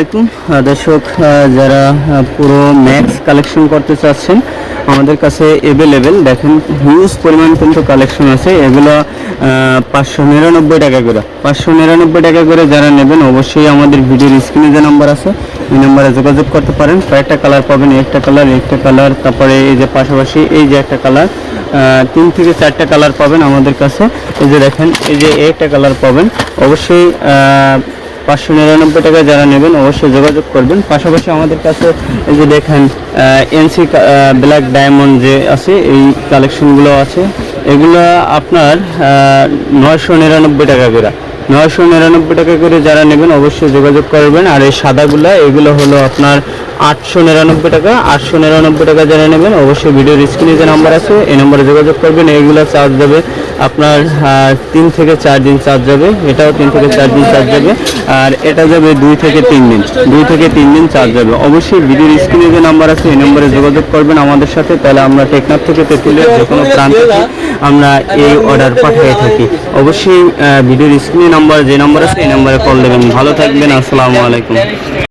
আলাইকুম। দর্শক যারা পুরো ম্যাক্স কালেকশন করতে চাচ্ছেন, আমাদের কাছে অ্যাভেলেবেল দেখেন হিউজ পরিমাণ কিন্তু কালেকশন আছে। এগুলো পাঁচশো নিরানব্বই টাকা করে। পাঁচশো নিরানব্বই টাকা করে যারা নেবেন, অবশ্যই আমাদের ভিডিওর স্ক্রিনে যে নাম্বার আছে এই নাম্বারে যোগাযোগ করতে পারেন। কয়েকটা কালার পাবেন, একটা কালার একটা কালার তারপরে এই যে পাশাপাশি এই যে একটা কালার তিন থেকে চারটা কালার পাবেন আমাদের কাছে। এই যে দেখেন, এই যে একটা কালার পাবেন। অবশ্যই পাঁচশো নিরানব্বই টাকায় যারা নেবেন অবশ্যই যোগাযোগ করবেন। পাশাপাশি আমাদের কাছে এই যে দেখেন এনসি ব্ল্যাক ডায়মন্ড যে আছে, এই কালেকশনগুলো আছে। এগুলো আপনার নয়শো নিরানব্বই টাকা করে। নয়শো নিরানব্বই টাকা করে যারা নেবেন অবশ্যই যোগাযোগ করবেন। আর এই সাদাগুলো, এগুলো হলো আপনার আটশো নিরানব্বই টাকা, আটশো নিরানব্বই টাকা যারা নেবেন, অবশ্যই ভিডিওর স্ক্রিনে যে নাম্বার আছে, এই নম্বরে যোগাযোগ করবেন। এইগুলো চার্জ যাবে আপনার তিন থেকে চার দিন চার্জ যাবে। এটাও তিন থেকে চার দিন চার্জ যাবে। আর এটা যাবে দুই থেকে তিন দিন। দুই থেকে তিন দিন চার্জ যাবে। অবশ্যই ভিডিওর স্ক্রিনে যে নাম্বার আছে, এই নম্বরে যোগাযোগ করবেন আমাদের সাথে। তাহলে আমরা টেকনাফ থেকে তেঁতুলিয়ার যে কোনো প্রান্ত আমরা এই অর্ডার পাঠিয়ে থাকি। অবশ্যই ভিডিওর স্ক্রিনে নাম্বার যে নাম্বার আছে, এই নাম্বারে কল দেবেন। ভালো থাকবেন। আসসালামু আলাইকুম।